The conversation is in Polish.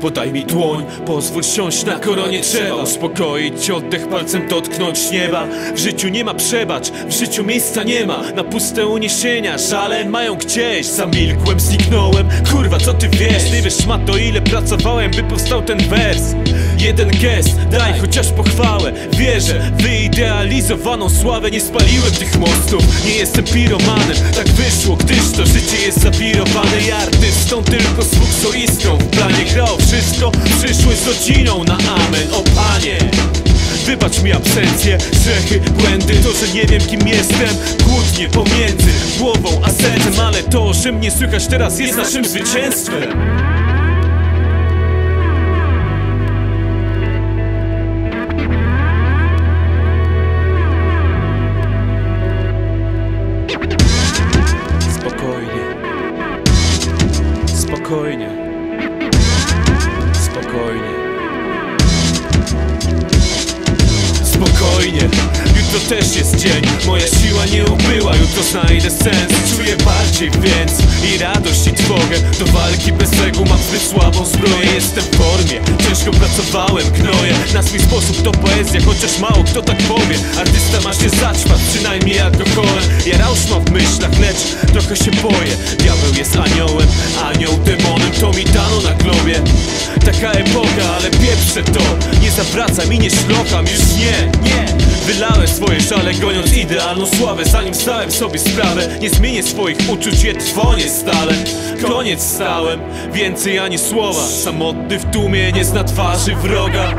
podaj mi dłoń Pozwól siąść na koronie trzeba Uspokoić oddech, palcem dotknąć nieba. W życiu nie ma przebacz, w życiu miejsca nie ma. Na puste uniesienia, żale mają gdzieś. Zamilkłem, zniknąłem, kurwa co ty wiesz? Nie wiesz ma to ile pracowałem, by powstał ten wers Jeden gest, daj chociaż pochwałę. Wierzę, wyidealizowaną sławę. Nie spaliłem tych mostów, nie jestem piromanem. Tak wyszło, gdyż to życie jest zawirowane I artystą tylko zwłok solistą W planie grał wszystko, przyszłość z rodziną na amen. O panie Wybacz mi absencję, grzechy, błędy To, że nie wiem kim jestem. Kłótnie pomiędzy głową a sercem Ale to, że mnie słychać teraz jest naszym zwycięstwem Spokojnie. Spokojnie. Spokojnie. Jutro też jest dzień. Moja siła nie ubyła. Jutro znajdę sens. Czuję bardziej więc i radość Do walki bez reguł mam zbyt słabą zbroję. Jestem w formie. Ciężko pracowałem, gnoję. Na swój sposób to poezja, chociaż mało kto tak powie. Artysta ma się zaćpać, przynajmniej alkoholem. Ja rausz mam w myślach, lecz trochę się boję. Diabeł jest aniołem, anioł demonem. To mi dano na globie. Taka epoka, ale pieprzę to. Nie zawracam i nie szlocham, już nie, nie. Wylałem swoje żale, goniąc idealną sławę. Zanim zdałem sobie sprawę, nie zmienię swoich uczuć, je trwonie stale. Koniec stałem, więcej ani słowa. Samotny w tłumie, nie zna twarzy wroga.